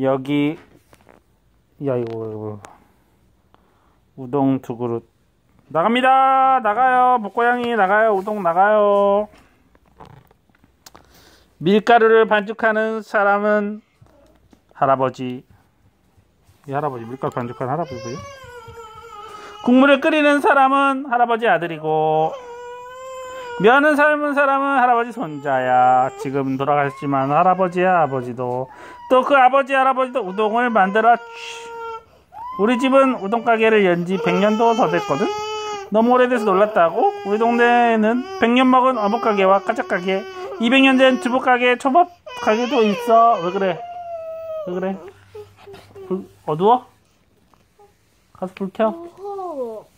여기 야 이거 우동 두 그릇. 나갑니다! 나가요! 목고양이 나가요! 우동 나가요! 밀가루를 반죽하는 사람은 할아버지. 이 할아버지 밀가루 반죽하는 할아버지고요 국물을 끓이는 사람은 할아버지 아들이고 면은 삶은 사람은 할아버지 손자야. 지금 돌아가셨지만 할아버지야 아버지도 또 그 아버지 할아버지도 우동을 만들었지. 우리 집은 우동 가게를 연 지 100년도 더 됐거든. 너무 오래돼서 놀랐다고? 우리 동네에는 100년 먹은 어묵 가게와 까짝 가게, 200년 된 두부 가게, 초밥 가게도 있어. 왜 그래? 왜 그래? 불, 어두워? 가서 불 켜.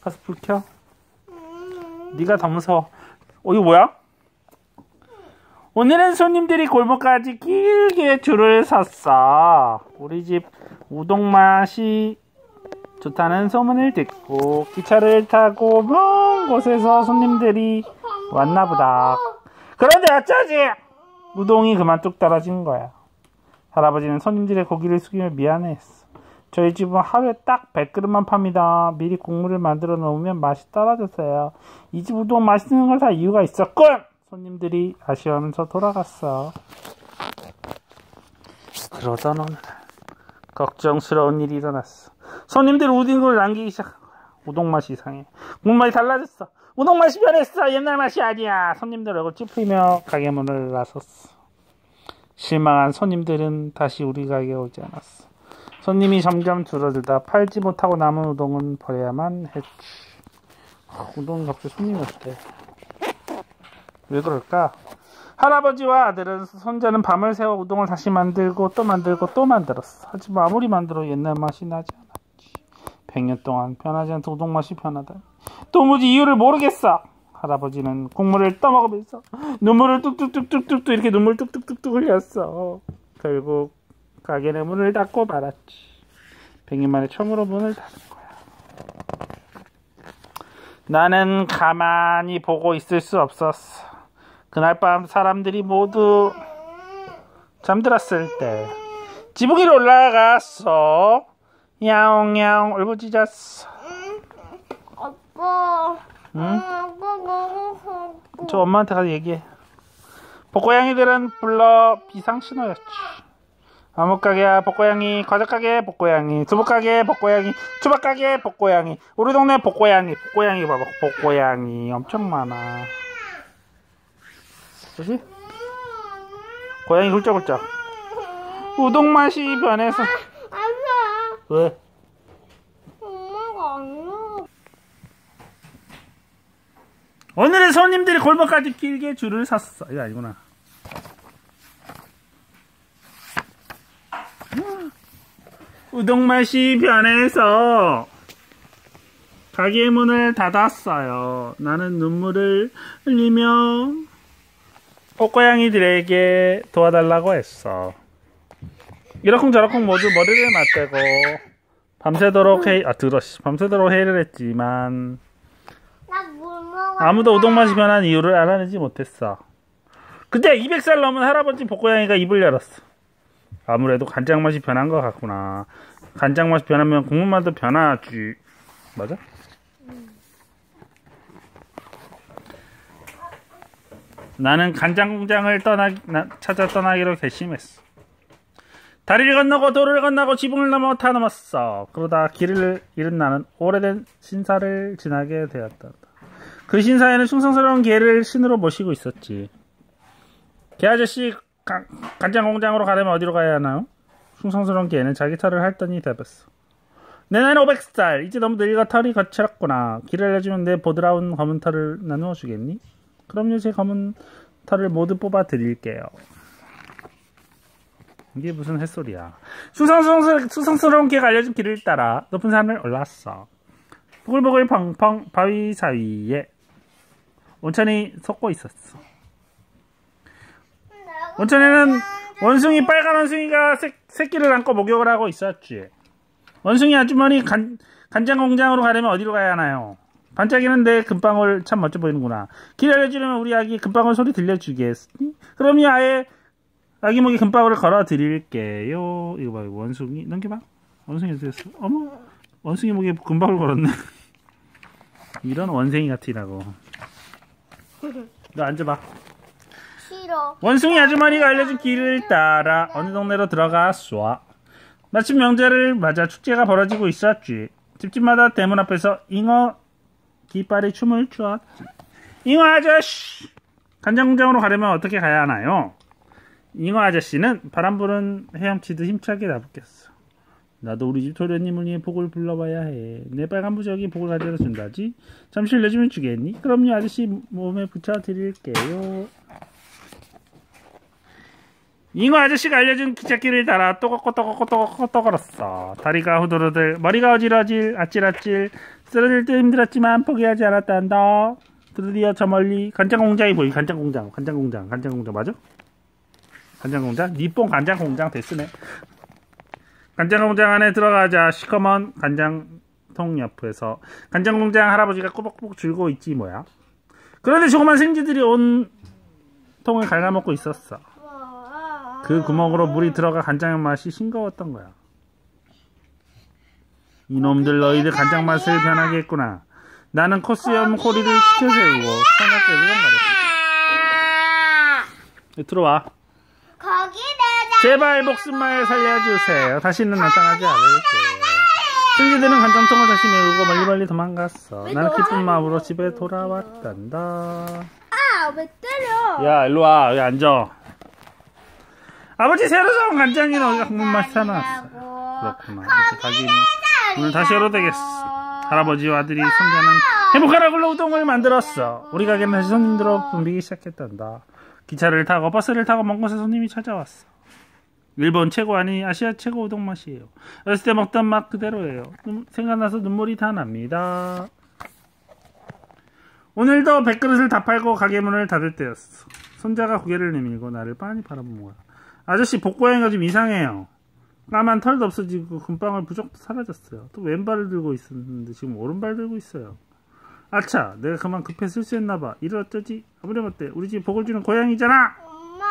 가서 불 켜. 네가 더 무서워. 어, 이거 뭐야? 오늘은 손님들이 골목까지 길게 줄을 섰어. 우리 집 우동 맛이 좋다는 소문을 듣고 기차를 타고 먼 곳에서 손님들이 왔나 보다. 그런데 어쩌지? 우동이 그만 뚝 떨어진 거야. 할아버지는 손님들의 고기를 숙이며 미안해했어. 저희 집은 하루에 딱 100그릇만 팝니다. 미리 국물을 만들어 놓으면 맛이 떨어졌어요. 이 집 우동 맛있는 걸 다 이유가 있었군! 손님들이 아쉬워하면서 돌아갔어. 그러던 어느 날, 걱정스러운 일이 일어났어. 손님들이 우동을 남기기 시작한 거야. 우동 맛이 이상해. 국물이 달라졌어. 우동 맛이 변했어. 옛날 맛이 아니야. 손님들 얼굴 찌푸리며 가게 문을 나섰어. 실망한 손님들은 다시 우리 가게에 오지 않았어. 손님이 점점 줄어들다 팔지 못하고 남은 우동은 버려야만 했지. 아, 우동이 갑자기 손님이 없대. 왜 그럴까? 할아버지와 아들은 손자는 밤을 새워 우동을 다시 만들고 또 만들고 또 만들었어. 하지만 아무리 만들어도 옛날 맛이 나지 않았지. 100년 동안 변하지 않던 우동 맛이 변하다. 도무지 이유를 모르겠어. 할아버지는 국물을 떠먹으면서 눈물을 뚝뚝뚝뚝뚝 이렇게 눈물 뚝뚝뚝뚝 흘렸어. 결국 가게는 문을 닫고 말았지. 100년 만에 처음으로 문을 닫은 거야. 나는 가만히 보고 있을 수 없었어. 그날 밤 사람들이 모두 잠들었을 때 지붕 위로 올라갔어. 야옹야옹 울부짖었어. 아빠. 응? 아빠 너무 슬퍼. 저 엄마한테 가서 얘기해. 복고양이들은 불러 비상신호였지. 아무가게야 복고양이, 과자가게 복고양이, 두부가게 복고양이, 초밥가게 복고양이, 우리 동네 복고양이, 복고양이 봐봐, 복고양이 엄청 많아. 그지? 고양이 훌쩍훌쩍. 우동 맛이 변해서 아빠. 왜? 엄마가 안 나. 오늘은 손님들이 골목까지 길게 줄을 섰어. 이거 아니구나. 우동 맛이 변해서 가게 문을 닫았어요. 나는 눈물을 흘리며 꽃고양이들에게 도와달라고 했어. 이러쿵저러쿵 모두 머리를 맞대고 밤새도록 회, 아 들어, 씨. 밤새도록 회의를 했지만. 아무도 우동 맛이 변한 이유를 알아내지 못했어. 그때 200살 넘은 할아버지 복고양이가 입을 열었어. 아무래도 간장 맛이 변한 것 같구나. 간장 맛이 변하면 국물 맛도 변하지. 맞아? 나는 간장 공장을 떠나 나- 찾아 떠나기로 결심했어. 다리를 건너고 도를 건너고 지붕을 넘어 타 넘었어. 그러다 길을 잃은 나는 오래된 신사를 지나게 되었다. 그 신사에는 충성스러운 개를 신으로 모시고 있었지. 개 아저씨 가- 간장 공장으로 가려면 어디로 가야 하나요? 충성스러운 개는 자기 털을 핥더니 대봤어. 내 나이는 500살. 이제 너무 늙어 털이 거칠었구나. 길을 알려주면 내 보드라운 검은 털을 나누어 주겠니? 그럼요, 제 검은 털을 모두 뽑아 드릴게요. 이게 무슨 햇소리야. 충성스러운 개가 알려준 길을 따라 높은 산을 올랐어. 보글보글 펑펑 바위 사이에 온천이 솟고 있었어. 온천에는 원숭이 빨간 원숭이가 새, 새끼를 안고 목욕을 하고 있었지. 원숭이 아주머니 간, 간장 공장으로 가려면 어디로 가야 하나요? 반짝이는 내 금방울 참 멋져 보이는구나. 길 알려주려면 우리 아기 금방울 소리 들려주겠니? 그럼요, 아예 아기 목에 금방울을 걸어 드릴게요. 이거 봐, 이거 원숭이 넘겨봐. 원숭이 어디 됐어? 어머, 원숭이 목에 금방울 걸었네. 이런 원숭이 같으라고. 너 앉아봐. 싫어. 원숭이 아주머니가 알려준 길을 따라 어느 동네로 들어갔어. 마침 명절을 맞아 축제가 벌어지고 있었지. 집집마다 대문 앞에서 잉어 깃발이 춤을 추었지. 잉어 아저씨! 간장공장으로 가려면 어떻게 가야 하나요? 잉어 아저씨는 바람 부는 헤엄치듯 힘차게 나붙겠어. 나도 우리 집 도련님을 위해 복을 불러봐야 해. 내 빨간 부적이 복을 가져다 준다지. 잠시 흘려주면 주겠니? 그럼요, 아저씨 몸에 붙여드릴게요. 잉어 아저씨가 알려준 기찻길을 따라 또 걷고 또 걷고 또 걷고 또 걸었어. 다리가 후들후들, 머리가 어지러질, 아찔아찔, 쓰러질 때 힘들었지만 포기하지 않았단다. 드디어 저 멀리 간장공장이 보이. 간장공장, 간장공장, 간장공장 맞아? 간장공장? 니뽕 간장공장 됐으네. 간장공장 안에 들어가자 시커먼 간장통 옆에서 간장공장 할아버지가 꾸벅꾸벅 줄고 있지 뭐야. 그런데 조그만 생쥐들이 온 통을 갉아먹고 있었어. 그 구멍으로 물이 들어가 간장의 맛이 싱거웠던 거야. 이놈들 너희들 간장 맛을 변하게 했구나. 나는 코스염 코리를 치켜 세우고 삼각대를 가렸어. 들어와. 제발 목숨만 살려주세요. 다시는 나타나지 않을게요. 승지들은 간장통을 다시 메우고 멀리 멀리 도망갔어. 나는 기쁜 마음으로 집에 돌아왔단다. 아, 왜 때려? 야, 일로 와. 여기 앉아. 아버지 새로 사온 간장이 너희가 국물 맛 사놨어. 그렇구나. 이제 가기 오늘 다시 열어도 되겠어. 할아버지와 아들이 손자는 행복하라 굴러 우동을 만들었어. 우리 가게는 다시 손님들로 붐비기 시작했단다. 기차를 타고 버스를 타고 먼 곳에 손님이 찾아왔어. 일본 최고 아니 아시아 최고 우동 맛이에요. 어렸을 때 먹던 맛 그대로예요. 눈- 생각나서 눈물이 다 납니다. 오늘도 백그릇을 다 팔고 가게 문을 닫을 때였어. 손자가 고개를 내밀고 나를 빤히 바라본 거야. 아저씨 복고양이가 좀 이상해요. 까만 털도 없어지고 금방울 부적도 사라졌어요. 또 왼발을 들고 있었는데 지금 오른발 들고 있어요. 아차, 내가 그만 급해 실수했나봐. 이를 어쩌지? 아무렴 어때? 우리 집 복을 주는 고양이잖아! 엄마.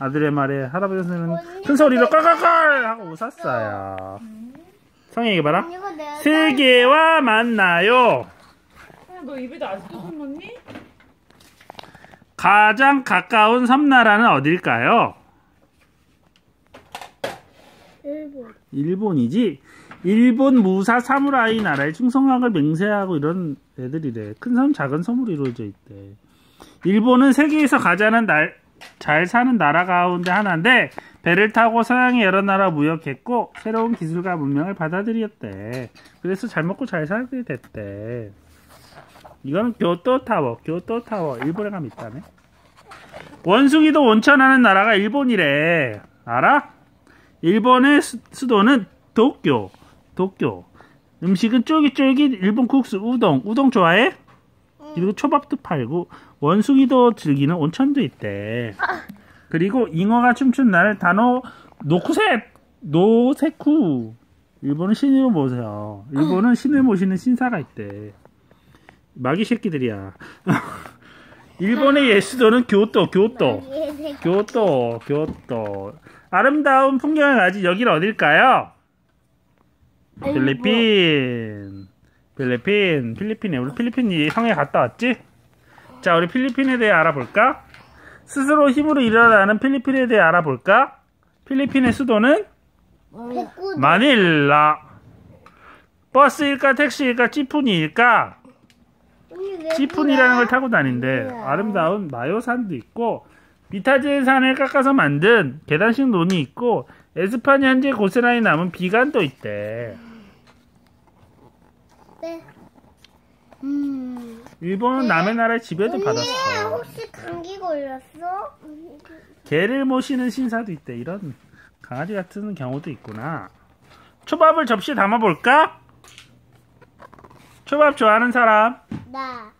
아들의 말에 할아버지 선생은 큰 소리로 껄껄껄 하고 웃었어요. 성희 얘기해봐라. 이거 내가. 세계와 만나요. 너 입에다 아직도 손 넣니? 가장 가까운 섬나라는 어딜까요? 일본. 일본이지. 일본 무사 사무라이 나라의 충성함을 맹세하고 이런 애들이래. 큰 섬, 작은 섬으로 이루어져 있대. 일본은 세계에서 가장 날, 잘 사는 나라 가운데 하나인데 배를 타고 서양의 여러 나라 무역했고 새로운 기술과 문명을 받아들였대. 그래서 잘 먹고 잘 살게 됐대. 이거는 교토 타워, 교토 타워. 일본에 가면 있다네. 원숭이도 온천하는 나라가 일본이래. 알아? 일본의 수, 수도는 도쿄. 도쿄. 음식은 쫄깃쫄깃 일본 국수 우동. 우동 좋아해? 그리고 초밥도 팔고 원숭이도 즐기는 온천도 있대. 그리고 잉어가 춤춘 날 단어 노쿠세 노세쿠. 일본은 신을 모세요. 일본은 신을 모시는 신사가 있대. 마귀 새끼들이야. 일본의 예수도는 교토, 교토. 교토, 교토. 아름다운 풍경을 가진 여기는 어딜까요? 필리핀. 필리핀. 필리핀에 우리 필리핀 성에 갔다 왔지? 자, 우리 필리핀에 대해 알아볼까? 스스로 힘으로 일어나는 필리핀에 대해 알아볼까? 필리핀의 수도는. 마닐라. 버스일까 택시일까 찌푸니일까? 찌푼이라는 걸 타고 다닌대. 아름다운 마요산도 있고 비타질 산을 깎아서 만든 계단식 논이 있고 에스파니 현재 고스란히 남은 비간도 있대. 네. 음. 일본은 남의 나라의 지배도 언니 받았어. 혹시 감기 걸렸어? 개를 모시는 신사도 있대. 이런 강아지 같은 경우도 있구나. 초밥을 접시에 담아볼까? 초밥 좋아하는 사람? 나.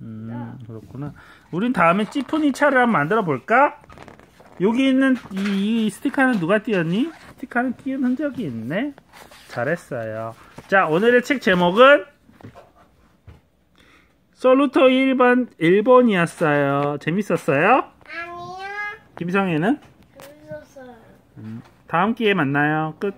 음, 그렇구나. 우린 다음에 찌푸니 차를 한번 만들어 볼까? 여기 있는 이, 이 스티커는 누가 띄었니? 스티커는 띄은 흔적이 있네. 잘했어요. 자, 오늘의 책 제목은 솔루토 1번 1번이었어요. 재밌었어요? 아니야. 김성애는? 다음 기회에 만나요. 끝.